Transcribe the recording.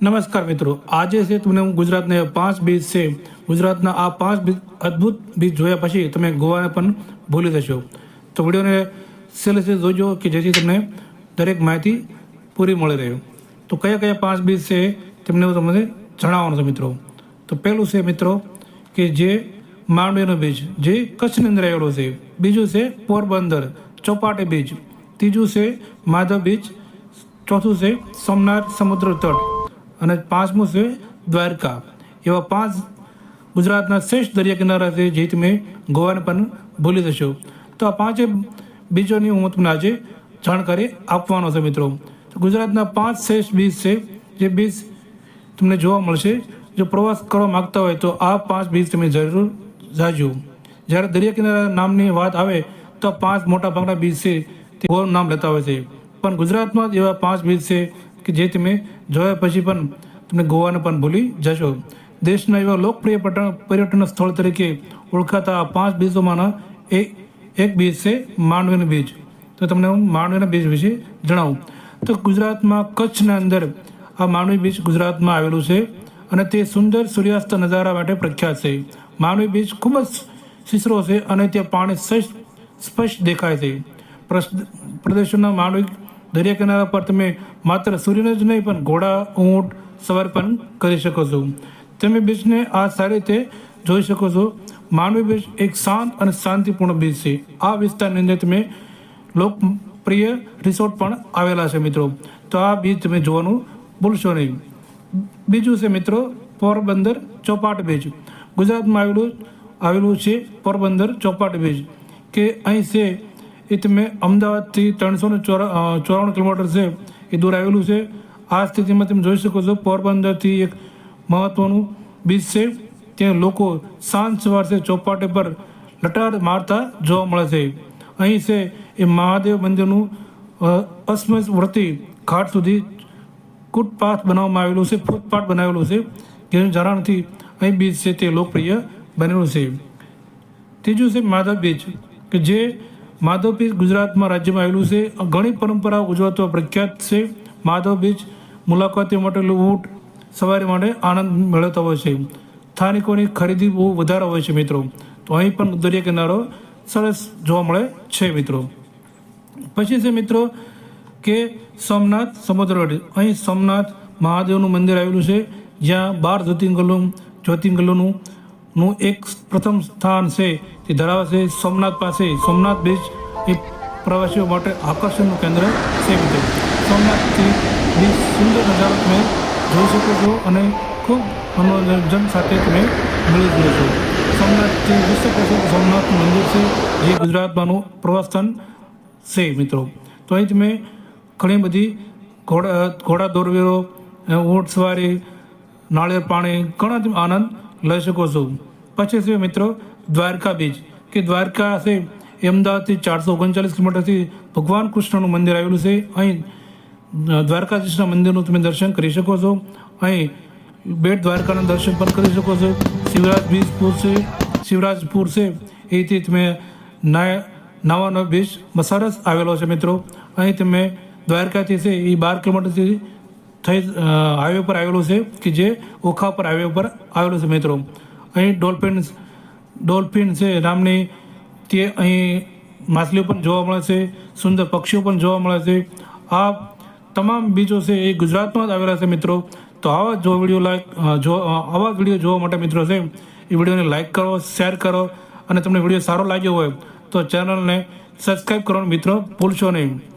નમસ્કાર મિત્રો, આજે છે તમને હું ગુજરાતના પાંચ બીચ છે, ગુજરાતના આ પાંચ બીચ અદ્ભુત બીચ જોયા પછી તમે ગોવાને પણ ભૂલી જશો. તો વિડીયોને છેલ્લે સુધી જોજો કે જેથી તમને દરેક માહિતી પૂરી મળી રહે. તો કયા કયા પાંચ બીચ છે, તેમને હું તમને જણાવવાનો છું મિત્રો. તો પહેલું છે મિત્રો કે જે માંડવીનો બીચ, જે કચ્છની અંદર આવેલો છે. બીજું છે પોરબંદર, ચોપાટી બીચ. ત્રીજું છે માધવ બીચ. ચોથું છે સોમનાથ સમુદ્ર તટ. અને પાંચમું છે દ્વારકા. એવા પાંચ ગુજરાતના શ્રેષ્ઠ દરિયા કિનારા છે જે તમે ગોવાને પણ ભૂલી જશો. તો આ પાંચે બીચોની હું તમને આજે જાણકારી આપવાનો છે મિત્રો. ગુજરાતના પાંચ શ્રેષ્ઠ બીચ છે, જે બીચ તમને જોવા મળશે. જો પ્રવાસ કરવા માગતા હોય તો આ પાંચ બીચ તમે જરૂર જાજો. જ્યારે દરિયા કિનારા નામની વાત આવે તો પાંચ મોટા ભાગના બીચ છે તે નામ લેતા હોય છે. પણ ગુજરાતમાં જ એવા પાંચ બીચ છે કે જે તમે જોયા પછી પણ તમે ગોવાને પણ ભૂલી જશો. દેશના એવા લોકપ્રિય પર્યટન સ્થળ તરીકે ઓળખાતા આ પાંચ બીચોમાંના એક બીચ છે માંડવીનો બીચ તો તમને હું માંડવીના બીચ વિશે જણાવું. તો ગુજરાતમાં કચ્છના અંદર આ માંડવી બીચ ગુજરાતમાં આવેલું છે અને તે સુંદર સૂર્યાસ્ત નજારા માટે પ્રખ્યાત છે. માંડવી બીચ ખૂબ જ સિસરો છે અને ત્યાં પાણી સ્પષ્ટ દેખાય છે. પ્રદેશોના માંડવી દરિયા કિનારા પર તમે માત્ર સૂર્યને જ નહીં, પણ ઘોડા, ઊંટ, સવાર પણ કરી શકો છો. તમે બીચને આ સારી રીતે જોઈ શકો છો. માંડવી બીચ એક શાંત અને શાંતિપૂર્ણ બીચ છે. આ વિસ્તારની અંદર તમે લોકપ્રિય રિસોર્ટ પણ આવેલા છે મિત્રો. તો આ બીચ તમે જોવાનું ભૂલશો નહીં. બીજું છે મિત્રો, પોરબંદર ચોપાટ બીચ. ગુજરાતમાં આવેલું આવેલું છે પોરબંદર ચોપાટ બીચ, કે અહીં છે એ તમે અમદાવાદથી ત્રણસો ને ચોરાણું કિલોમીટર છે, એ દૂર આવેલું છે. આ સ્થિતિમાં તમે જોઈ શકો છો, પોરબંદરથી એક મહત્વનું બીચ છે. ત્યાં લોકો સાંજ સવાર છે, ચોપાટે પર લટાર મારતા જોવા મળે છે. અહીં છે, એ મહાદેવ મંદિરનું અસ્મસ ઘાટ સુધી ફૂટપાથ બનાવવામાં આવેલું છે, ફૂટપાથ બનાવેલું છે. જેનું જાણથી અહીં બીચ છે તે લોકપ્રિય બનેલું છે. ત્રીજું છે માધવ બીચ, કે જે માધવ ગુજરાતમાં રાજ્યમાં આવેલું છે. ઘણી પરંપરાઓ ઉજવતો પ્રખ્યાત છે. માધવ બીચ મુલાકાતીઓ માટે લૂંટ સવારી માટે આનંદ મેળવતા હોય છે. સ્થાનિકોની ખરીદી બહુ વધારે હોય છે મિત્રો. તો અહીં પણ દરિયા કિનારો સરસ જોવા મળે છે મિત્રો. પછી છે મિત્રો કે સોમનાથ સમુદ્રવટી અહીં સોમનાથ મહાદેવનું મંદિર આવેલું છે. જ્યાં બાર જ્યોતિંગલો જ્યોતિર્ગલોનું નું એક પ્રથમ સ્થાન છે, તે ધરાવે છે સોમનાથ પાસે. સોમનાથ બીચ એ પ્રવાસીઓ માટે આકર્ષણનું કેન્દ્ર છે સોમનાથથી બીચ સુંદર નજારો તમે જોઈ શકો છો અને ખૂબ મનોરંજન સાથે તમે મળી જુઓ છો. સોમનાથથી વિશ્વ પ્રસિદ્ધ સોમનાથનું મંદિર છે, જે ગુજરાતમાંનું પ્રવાસ સ્થાન છે મિત્રો. તો અહીં તમે ઘણી બધી ઘોડા ઘોડા દોરવીરો ઊંટ સવારી, નાળિયેર પાણી, ઘણા જ આનંદ લઈ શકો છો પછી છે મિત્રો? દ્વારકા બીચ. કે દ્વારકા છે, અમદાવાદથી ચારસો ઓગણચાલીસ કિલોમીટરથી ભગવાન કૃષ્ણનું મંદિર આવેલું છે. અહીં દ્વારકાધીશના મંદિરનું તમે દર્શન કરી શકો છો. અહીં, બેટ દ્વારકાના દર્શન પણ કરી શકો છો. શિવરાજ બીજપુર છે શિવરાજપુર છે. એથી તમે નાય નાવાનો બીચ સરસ આવેલો છે મિત્રો. અહીં તમે દ્વારકાથી છે, એ બાર કિલોમીટરથી થઈ હાઈવે પર આવેલું છે કે જે ઓખા પર હાઈવે પર આવેલું છે મિત્રો અહીં ડોલ્ફિન ડોલ્ફિન છે નામની, તે અહીં માછલીઓ પણ જોવા મળે છે, સુંદર પક્ષીઓ પણ જોવા મળે છે. આ તમામ બીજો છે એ ગુજરાતમાં જ આવેલા છે મિત્રો. તો આવા જો વીડિયો લાઈક જો આવા વીડિયો જોવા માટે મિત્રો છે, એ વિડીયોને લાઈક કરો શેર કરો, અને તમને વીડિયો સારો લાગ્યો હોય, તો ચેનલને સબસ્ક્રાઈબ કરવાનું મિત્રો ભૂલશો નહીં.